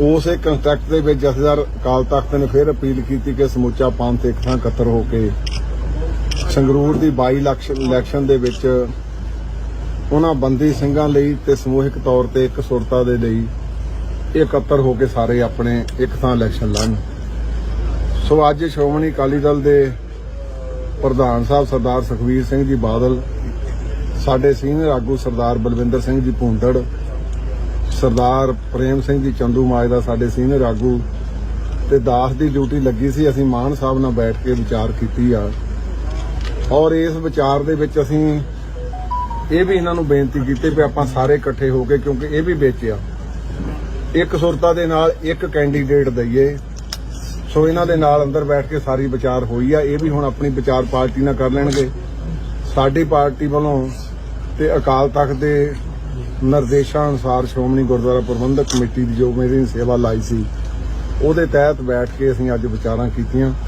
ਉਸੇ ਕੰਟੈਕਟ ਦੇ ਵਿੱਚ ਜਥੇਦਾਰ ਅਕਾਲ ਤਖਤ ਨੇ ਫਿਰ ਅਪੀਲ ਕੀਤੀ ਕਿ ਸਮੁੱਚਾ ਪੰਥ ਇੱਕ ਥਾਂ ਇਕੱਤਰ ਹੋ ਕੇ ਸੰਗਰੂਰ ਦੀ 22 ਲੱਖ ਇਲੈਕਸ਼ਨ ਦੇ ਵਿੱਚ ਉਹਨਾਂ ਬੰਦੀ ਸਿੰਘਾਂ ਲਈ ਤੇ ਸਮੂਹਿਕ ਤੌਰ ਤੇ ਇੱਕ ਸੁਰਤਾ ਦੇ ਲਈ ਇਕੱਤਰ ਹੋ ਕੇ ਸਾਰੇ ਆਪਣੇ ਇੱਕ ਥਾਂ ਇਲੈਕਸ਼ਨ ਲੜਨ। ਸੋ ਅੱਜ ਸ਼੍ਰੋਮਣੀ ਅਕਾਲੀ ਦਲ ਦੇ ਪ੍ਰਧਾਨ ਸਾਹਿਬ ਸਰਦਾਰ ਸੁਖਵੀਰ ਸਿੰਘ ਜੀ ਬਾਦਲ, ਸਾਡੇ ਸੀਨੀਅਰ ਆਗੂ ਸਰਦਾਰ ਬਲਵਿੰਦਰ ਸਿੰਘ ਜੀ ਭੁੰਦੜ ਸਰਦਾਰ ਪ੍ਰੇਮ ਸਿੰਘ ਜੀ ਚੰਦੂ ਮਾਜਦਾ ਸਾਡੇ ਸੀਨੀਅਰ ਆਗੂ ਤੇ ਦਾਸ ਦੀ ਡਿਊਟੀ ਲੱਗੀ ਸੀ, ਅਸੀਂ ਮਾਨ ਸਾਹਿਬ ਨਾਲ ਬੈਠ ਕੇ ਵਿਚਾਰ ਕੀਤੀ ਆ। ਔਰ ਇਸ ਵਿਚਾਰ ਦੇ ਵਿੱਚ ਅਸੀਂ ਇਹ ਵੀ ਇਹਨਾਂ ਨੂੰ ਬੇਨਤੀ ਕੀਤੀ ਵੀ ਆਪਾਂ ਸਾਰੇ ਇਕੱਠੇ ਹੋ ਕੇ, ਕਿਉਂਕਿ ਇਹ ਵੀ ਵੇਚਿਆ। ਇੱਕ ਸੁਰਤਾ ਦੇ ਨਾਲ ਇੱਕ ਕੈਂਡੀਡੇਟ ਦਈਏ। ਸੋ ਇਹਨਾਂ ਦੇ ਨਾਲ ਅੰਦਰ ਬੈਠ ਕੇ ਸਾਰੀ ਵਿਚਾਰ ਹੋਈ ਆ। ਇਹ ਵੀ ਹੁਣ ਆਪਣੀ ਵਿਚਾਰ ਪਾਰਟੀ ਨਾਲ ਕਰ ਲੈਣਗੇ। ਸਾਡੀ ਪਾਰਟੀ ਵੱਲੋਂ ਤੇ ਅਕਾਲ ਤਖਤ ਦੇ ਨਿਰਦੇਸ਼ਾਂ ਅਨੁਸਾਰ ਸ਼੍ਰੋਮਣੀ ਗੁਰਦੁਆਰਾ ਪ੍ਰਬੰਧਕ ਕਮੇਟੀ ਦੀ ਜੋ ਮੇਰੀ ਸੇਵਾ ਲਾਈ ਸੀ, ਉਹਦੇ ਤਹਿਤ ਬੈਠ ਕੇ ਅਸੀਂ ਅੱਜ ਵਿਚਾਰਾਂ ਕੀਤੀਆਂ।